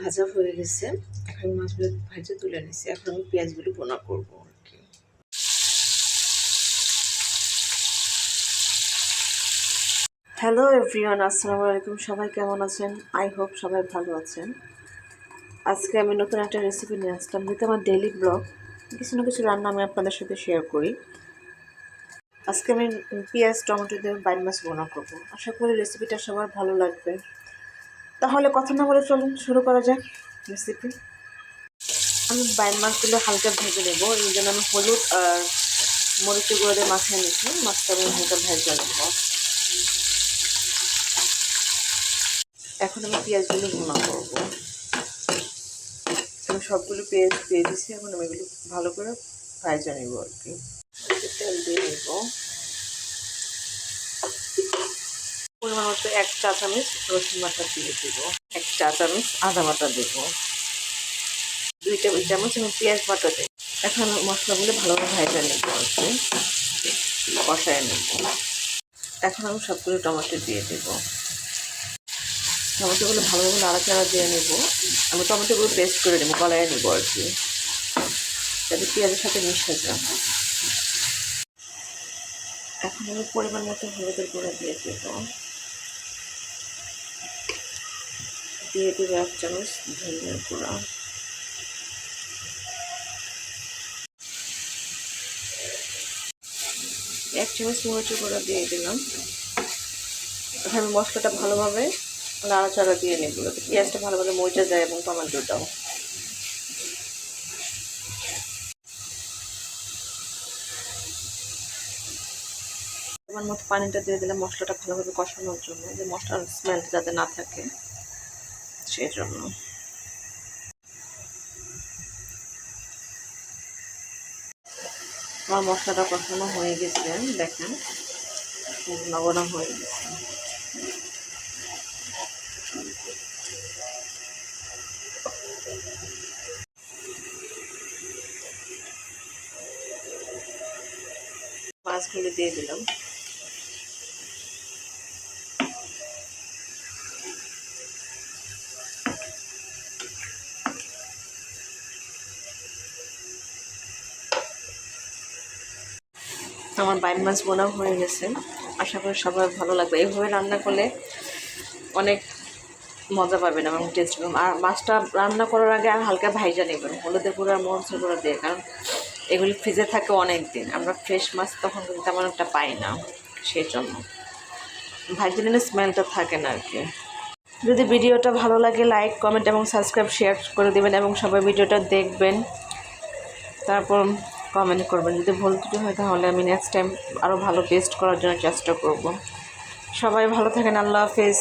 ভাজা হয়ে গেছে। এখন মাছগুলো ভাজা তুলে নিছি। এখন আমি পেঁয়াজগুলো বোনা করব আর কি। হ্যালো এভরিওয়ান, আসসালামু আলাইকুম। সবাই কেমন আছেন? আই হোপ সবাই ভালো আছেন। আজকে আমি নতুন একটা রেসিপি নিয়ে আসলাম। যেহেতু আমার ডেইলি ব্লগ কিছু না কিছু রান্না আমি আপনাদের সাথে শেয়ার করি। আজকে আমি পেঁয়াজ, টমেটো দিয়ে বাইন মাছ বোনা করব। আশা করি রেসিপিটা সবার ভালো লাগবে। তাহলে কথা না বলে চলুন, শুরু করা যাক রেসিপি আমি বাইন মাছগুলো হালকা ভেজে নেব, এই জন্য আমি হলুদ আর গুঁড়ো দিয়ে মাথায় নিচ্ছি। মাছটা আমি হালকা ভেজে নেব। এখন আমি পেঁয়াজগুলো ভুনা করব। আমি সবগুলো পেঁয়াজ দিয়ে দিচ্ছি, এখন আমি এগুলো ভালো করে ভাজা নেব আর কি। তেল দিয়ে নেব। পরিমাণ মতো এক চা চামচ রসুন বাটা দিয়ে দেব। এক চা চামচ আদা বাটা দেব। দুই টেবিল চামচ আমি পেঁয়াজ বাটা দেব। এখন মশলাগুলো ভালোভাবে ভাজা নেব কি কষায় নেব। এখন আমি সবগুলো টমেটো দিয়ে দেবো। টমেটোগুলো ভালোভাবে নাড়াচাড়া দিয়ে নেব। আমি টমেটোগুলো পেস্ট করে নেব, গলায় নেব আর কি। যাতে পেঁয়াজের সাথে মিশে যায়। এখন আমি পরিমাণ মতো হলুদের গুঁড়া দিয়ে দেব। দিয়ে দেবো এক চামচ ধনিয়ার গুঁড়া। এক চামচ মরিচের গুঁড়া দিয়ে দিলাম। আমি মশলাটা ভালোভাবে নাড়াচাড়া দিয়ে নেব। পেঁয়াজটা ভালোভাবে মজে যায় এবং টমেটোটাও। আমার মতো পানিটা দিয়ে দিলাম মশলাটা ভালোভাবে কষানোর জন্য, যে মশলার স্মেলটা যাতে না থাকে। সেই জন্য। আমার মশলাটা কষানো হয়ে গেছে দেখেন। নবনা হয়ে গেছে। মাছগুলো দিয়ে দিলাম। আমার বাইন মাছ বোনাও হয়ে গেছে। আশা করি সবাই ভালো লাগবে। এইভাবে রান্না করলে অনেক মজা পাবেন এবং টেস্ট পাবেন। আর মাছটা রান্না করার আগে আর হালকা ভাইজা নেবেন, হলুদের গুঁড়ো আর মরিচের গুঁড়ো দিয়ে, কারণ এগুলি ফ্রিজে থাকে অনেক দিন আমরা ফ্রেশ মাছ তখন কিন্তু তেমন একটা পাই না সেই জন্য ভাইজা নিলে স্মেলটা থাকে না আর কি। যদি ভিডিওটা ভালো লাগে লাইক কমেন্ট এবং সাবস্ক্রাইব শেয়ার করে দেবেন এবং সবাই ভিডিওটা দেখবেন। তারপর কমেন্ট করবেন। যদি ভুল ত্রুটি হয় তাহলে আমি নেক্সট টাইম আরও ভালো বেস্ট করার জন্য চেষ্টা করব। সবাই ভালো থাকেন, আল্লাহ হাফেজ।